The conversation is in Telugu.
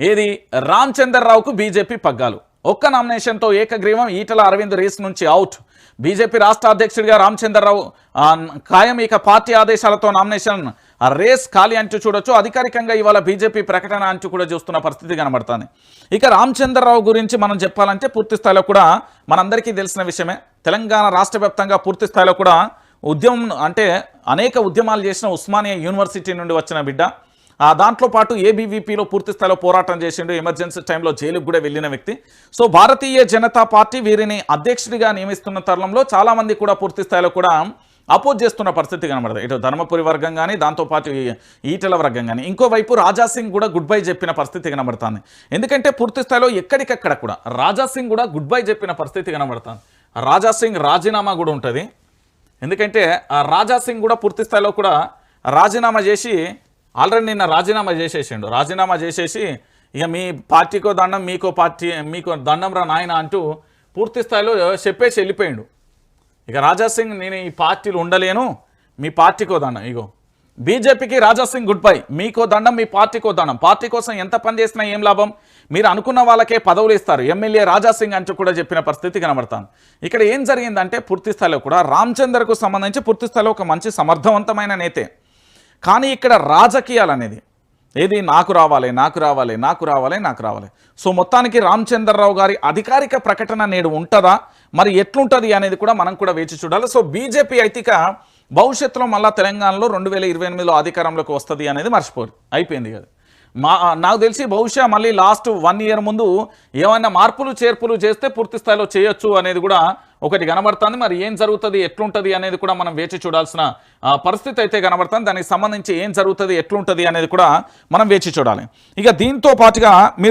ఏది? రామచంద్రరావుకు బీజేపీ పగ్గాలు. ఒక్క నామినేషన్తో ఏకగ్రీవం ఈటల అరవింద్ రేస్ నుంచి అవుట్. బీజేపీ రాష్ట్ర అధ్యక్షుడిగా రామచంద్రరావు ఖాయం ఇక పార్టీ ఆదేశాలతో నామినేషన్ రేస్ ఖాళీ అంటూ చూడొచ్చు. అధికారికంగా ఇవాళ బీజేపీ ప్రకటన అంటూ కూడా చూస్తున్న పరిస్థితి కనబడుతుంది. ఇక రామచంద్రరావు గురించి మనం చెప్పాలంటే పూర్తి స్థాయిలో కూడా మనందరికీ తెలిసిన విషయమే. తెలంగాణ రాష్ట్ర వ్యాప్తంగా పూర్తి స్థాయిలో కూడా ఉద్యమం అంటే అనేక ఉద్యమాలు చేసిన ఉస్మానియా యూనివర్సిటీ నుండి వచ్చిన బిడ్డ. దాంట్లో పాటు ఏబీవీపీలో పూర్తి స్థాయిలో పోరాటం చేసిండు. ఎమర్జెన్సీ టైంలో జైలుకు కూడా వెళ్ళిన వ్యక్తి. సో భారతీయ జనతా పార్టీ వీరిని అధ్యక్షుడిగా నియమిస్తున్న తరుణంలో చాలామంది కూడా పూర్తి స్థాయిలో కూడా అపోజ్ చేస్తున్న పరిస్థితి కనబడదు. ఇటు ధర్మపురి వర్గం కానీ దాంతోపాటు ఈటల వర్గం కానీ ఇంకోవైపు రాజాసింగ్ కూడా గుడ్ బై చెప్పిన పరిస్థితి కనబడుతుంది. ఎందుకంటే పూర్తి స్థాయిలో ఎక్కడికక్కడ కూడా రాజాసింగ్ కూడా గుడ్ బై చెప్పిన పరిస్థితి కనబడుతుంది. రాజాసింగ్ రాజీనామా కూడా ఉంటుంది. ఎందుకంటే ఆ రాజా సింగ్ కూడా పూర్తి స్థాయిలో కూడా రాజీనామా చేసి ఆల్రెడీ నిన్న రాజీనామా చేసేసిండు. రాజీనామా చేసేసి ఇక మీ పార్టీకో దండం మీకో పార్టీ మీకో దండం రా నాయన అంటూ పూర్తి స్థాయిలో చెప్పేసి వెళ్ళిపోయిండు. ఇక రాజా సింగ్ నేను ఈ పార్టీలు ఉండలేను మీ పార్టీకో దండం. ఇగో బీజేపీకి రాజా సింగ్ గుడ్ బై. మీకో దండం మీ పార్టీకో దండం. పార్టీ కోసం ఎంత పని చేసినా ఏం లాభం? మీరు అనుకున్న వాళ్ళకే పదవులు ఇస్తారు. ఎమ్మెల్యే రాజా సింగ్ అంటూ కూడా చెప్పిన పరిస్థితి కనబడతాను ఇక్కడ ఏం జరిగిందంటే పూర్తి స్థాయిలో కూడా రామచందర్కు సంబంధించి పూర్తి స్థాయిలో ఒక మంచి సమర్థవంతమైన నేతే. కానీ ఇక్కడ రాజకీయాలు అనేది ఏది నాకు రావాలి నాకు రావాలి నాకు రావాలి నాకు రావాలి. సో మొత్తానికి రామచంద్రరావు గారి అధికారిక ప్రకటన నేడు ఉంటుందా? మరి ఎట్లుంటుంది అనేది కూడా మనం కూడా వేచి చూడాలి. సో బీజేపీ అయితే భవిష్యత్తులో మళ్ళీ తెలంగాణలో రెండు వేల ఇరవై ఎనిమిదిలో అధికారంలోకి వస్తుంది అనేది మర్చిపోరు. అయిపోయింది కదా మా నాకు తెలిసి బహుశా మళ్ళీ లాస్ట్ వన్ ఇయర్ ముందు ఏమైనా మార్పులు చేర్పులు చేస్తే పూర్తి స్థాయిలో చేయొచ్చు అనేది కూడా ఒకటి కనబడుతుంది. మరి ఏం జరుగుతుంది? ఎట్లుంటుంది? అనేది కూడా మనం వేచి చూడాల్సిన పరిస్థితి అయితే కనబడుతుంది. దానికి సంబంధించి ఏం జరుగుతుంది? ఎట్లుంటుంది? అనేది కూడా మనం వేచి చూడాలి. ఇక దీంతో పాటుగా మీరు